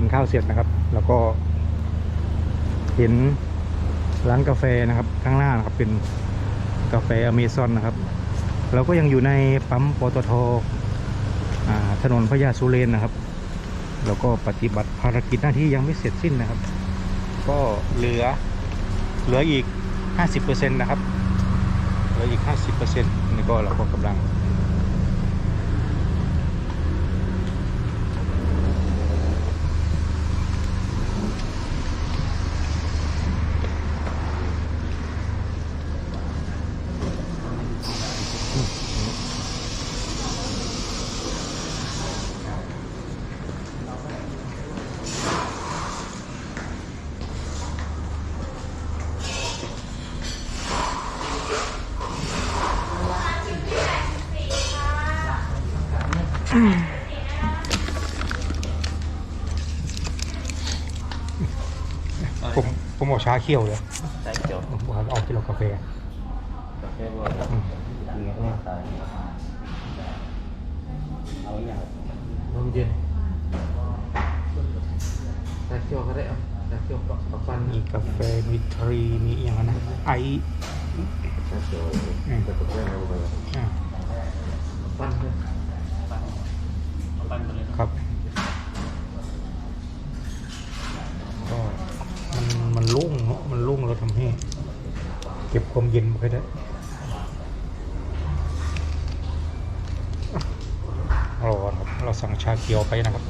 กินข้าวเสร็จนะครับ แล้วก็ เห็นร้านกาแฟนะครับ ข้างหน้านะครับเป็นกาแฟอเมซอนนะครับ เราก็ยังอยู่ในปั๊มปตทถนนพญาสุเรนนะครับ แล้วก็ปฏิบัติภารกิจหน้าที่ยังไม่เสร็จสิ้นนะครับ ก็เหลือเหลืออีก 50%นะครับเหลืออีก 50%นี่ก็เราก็กำลัง ผมผมเอาชาเขียวเลยใส่เขียวผมเอาที่เรากาแฟกาแฟบัวครับอืมกินกับน้ำตาลเอาอย่างลมเย็นตาเขียวก็ได้เอาตาเขียวกับกับฟันมีกาแฟมีทรีมีอหย่างนั้นนะไอตาเขียวอืมกับกาแฟเอาไปอ่ากับฟันเลย มันรุ่งเราทำให้ เก็บความเย็นไว้ได้รอครับ เราสั่งชาเขียวไปนะครับ